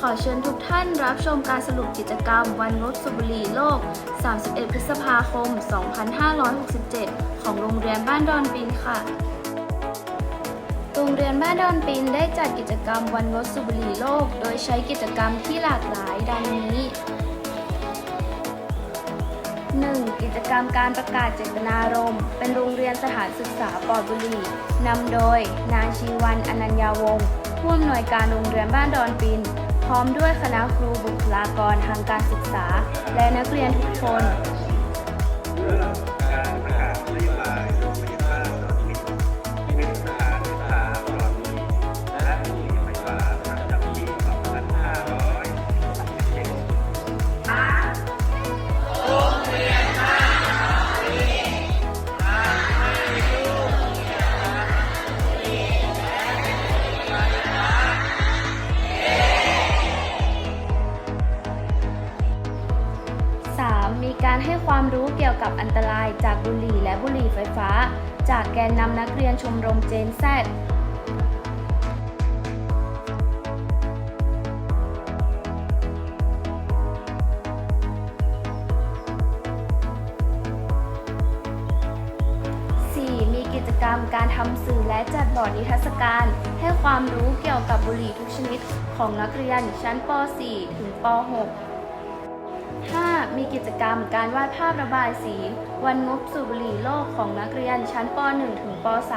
ขอเชิญทุกท่านรับชมการสรุปกิจกรรม วันงดสูบรีโลก 31 พฤษภาคม 2567 ของโรงเรียนบ้านดอนปินค่ะ โรงเรียนบ้านดอนปินได้จัดกิจกรรมวันงดสูบรีโลก โดยใช้กิจกรรมที่หลากหลายดังนี้ 1. กิจกรรมการประกาศเจตนารมณ์ เป็นโรงเรียนสถานศึกษาปอดบุรีนำโดย นางชีวันอนัญญาวงศ์ผู้อำนวยการโรงเรียนบ้านดอนปิน พร้อมด้วยคณะครูบุคลากรทางการศึกษา และนักเรียนทุกคน ความรู้เกี่ยวกับอันตรายจากบุหรี่และบุหรี่ไฟฟ้า จากแกนนำนักเรียนชมรมเจนแซดมีกิจกรรมการทำสื่อและจัดบอร์ดนิทรรศการ ให้ความรู้เกี่ยวกับบุหรี่ทุกชนิดของนักเรียนชั้นป .4 ถึงป .6 5. มีกิจกรรมการวาดภาพระบายสี วันงบสูบบุหรี่โลกของนักเรียนชั้นป .1 ถึงป .3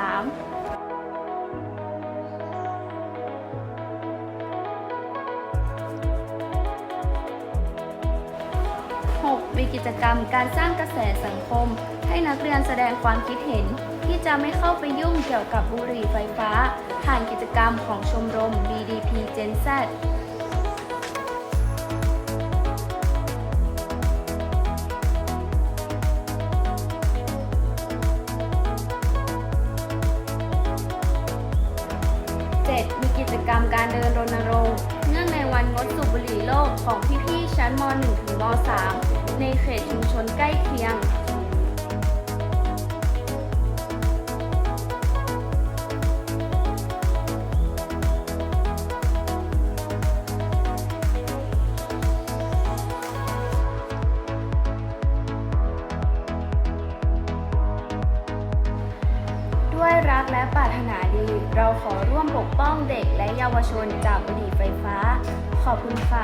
6. มีกิจกรรมการสร้างกระแสสังคม ให้นักเรียนแสดงความคิดเห็น ที่จะไม่เข้าไปยุ่งเกี่ยวกับบุหรี่ไฟฟ้า ผ่านกิจกรรมของชมรม BDP Gen Z 7. มีกิจกรรมการเดินรณรงค์ เนื่องในวันงดสูบบุหรี่โลกของพี่ๆชั้นม .1 ถึงม .3 ในเขตชุมชนใกล้เคียง รักและปรารถนาดี เราขอร่วมปกป้องเด็กและเยาวชนจากบุหรี่ไฟฟ้า ขอบคุณค่ะ